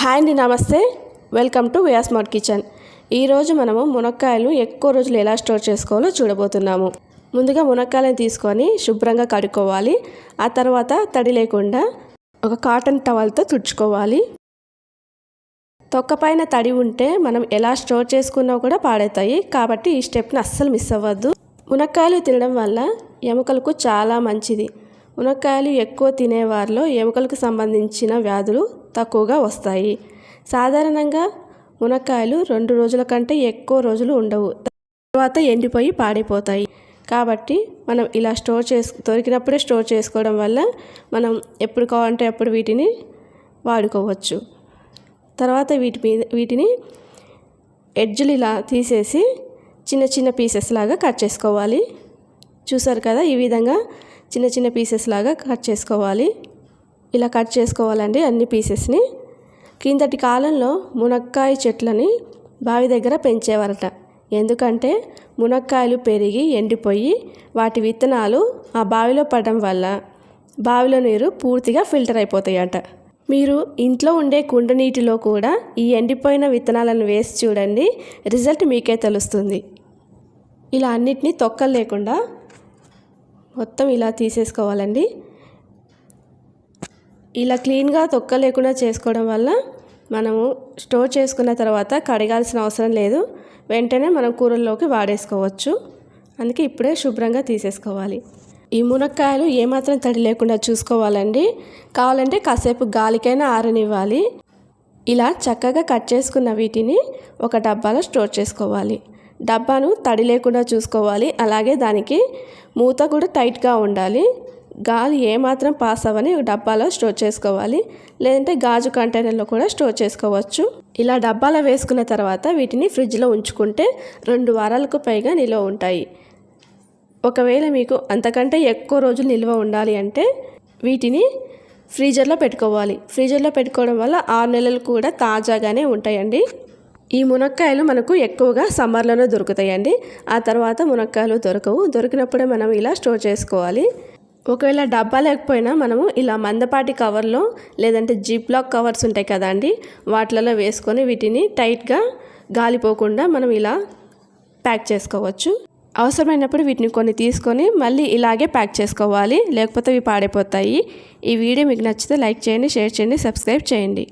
Hi అండి నమస్తే. Welcome to వియా స్మార్ట్ కిచెన్. ఈరోజు మనము మునక్కాయలు ఎక్కువ రోజులు ఎలా స్టోర్ చేసుకోవాలో చూడబోతున్నాము. ముందుగా మునక్కాయలను తీసుకొని శుభ్రంగా కడుక్కోవాలి. ఆ తర్వాత తడి లేకుండా ఒక కాటన్ టవల్తో తుడుచుకోవాలి. తొక్కపైన తడి ఉంటే మనం ఎలా స్టోర్ చేసుకున్నా కూడా పాడవుతాయి. కాబట్టి ఈ స్టెప్ని అస్సలు మిస్ అవ్వద్దు. మునక్కాయలు తినడం వల్ల ఎముకలకు చాలా మంచిది. మునక్కాయలు ఎక్కువ తినేవారిలో ఎముకలకు సంబంధించిన వ్యాధులు తక్కువగా వస్తాయి. సాధారణంగా మునక్కాయలు రెండు రోజుల కంటే ఎక్కువ రోజులు ఉండవు. తర్వాత ఎండిపోయి పాడైపోతాయి. కాబట్టి మనం ఇలా స్టోర్ చేసు దొరికినప్పుడే స్టోర్ చేసుకోవడం వల్ల మనం ఎప్పుడు కావాలంటే అప్పుడు వీటిని వాడుకోవచ్చు. తర్వాత వీటి మీద వీటిని ఎడ్జులు ఇలా తీసేసి చిన్న చిన్న పీసెస్ లాగా కట్ చేసుకోవాలి. చూసారు కదా ఈ విధంగా చిన్న చిన్న పీసెస్ లాగా కట్ చేసుకోవాలి. ఇలా కట్ చేసుకోవాలండి అన్ని పీసెస్ని కిందటి కాలంలో మునక్కాయ చెట్లని బావి దగ్గర పెంచేవారట. ఎందుకంటే మునక్కాయలు పెరిగి ఎండిపోయి వాటి విత్తనాలు ఆ బావిలో పడడం వల్ల బావిలో నీరు పూర్తిగా ఫిల్టర్ అయిపోతాయట. మీరు ఇంట్లో ఉండే కుండ నీటిలో కూడా ఈ ఎండిపోయిన విత్తనాలను వేసి చూడండి. రిజల్ట్ మీకే తెలుస్తుంది. ఇలా అన్నిటినీ తొక్కలు లేకుండా మొత్తం ఇలా తీసేసుకోవాలండి. ఇలా క్లీన్గా తొక్క లేకుండా చేసుకోవడం వల్ల మనము స్టోర్ చేసుకున్న తర్వాత కడగాల్సిన అవసరం లేదు. వెంటనే మనం కూరల్లోకి వాడేసుకోవచ్చు. అందుకే ఇప్పుడే శుభ్రంగా తీసేసుకోవాలి. ఈ మునక్కాయలు ఏమాత్రం తడి లేకుండా చూసుకోవాలండి. కావాలంటే కాసేపు గాలికైనా ఆరనివ్వాలి. ఇలా చక్కగా కట్ చేసుకున్న వీటిని ఒక డబ్బాలో స్టోర్ చేసుకోవాలి. డబ్బాను తడి లేకుండా చూసుకోవాలి. అలాగే దానికి మూత కూడా టైట్గా ఉండాలి. గాలి ఏమాత్రం పాస్ అవ్వని డబ్బాలో స్టోర్ చేసుకోవాలి. లేదంటే గాజు కంటైనర్లో కూడా స్టోర్ చేసుకోవచ్చు. ఇలా డబ్బాలో వేసుకున్న తర్వాత వీటిని ఫ్రిడ్జ్లో ఉంచుకుంటే రెండు వారాలకు పైగా నిల్వ ఉంటాయి. ఒకవేళ మీకు అంతకంటే ఎక్కువ రోజులు నిల్వ ఉండాలి అంటే వీటిని ఫ్రీజర్లో పెట్టుకోవాలి. ఫ్రీజర్లో పెట్టుకోవడం వల్ల ఆరు నెలలు కూడా తాజాగానే ఉంటాయండి. ఈ మునక్కాయలు మనకు ఎక్కువగా సమ్మర్లోనే దొరుకుతాయండి. ఆ తర్వాత మునక్కాయలు దొరకవు. దొరికినప్పుడే మనం ఇలా స్టోర్ చేసుకోవాలి. ఒకవేళ డబ్బా లేకపోయినా మనము ఇలా మందపాటి కవర్లో లేదంటే జిప్ లాక్ కవర్స్ ఉంటాయి కదా అండి వాటిలలో వేసుకొని వీటిని టైట్గా గాలిపోకుండా మనం ఇలా ప్యాక్ చేసుకోవచ్చు. అవసరమైనప్పుడు వీటిని కొన్ని తీసుకొని మళ్ళీ ఇలాగే ప్యాక్ చేసుకోవాలి. లేకపోతే ఇవి పాడైపోతాయి. ఈ వీడియో మీకు నచ్చితే లైక్ చేయండి షేర్ చేయండి సబ్స్క్రైబ్ చేయండి.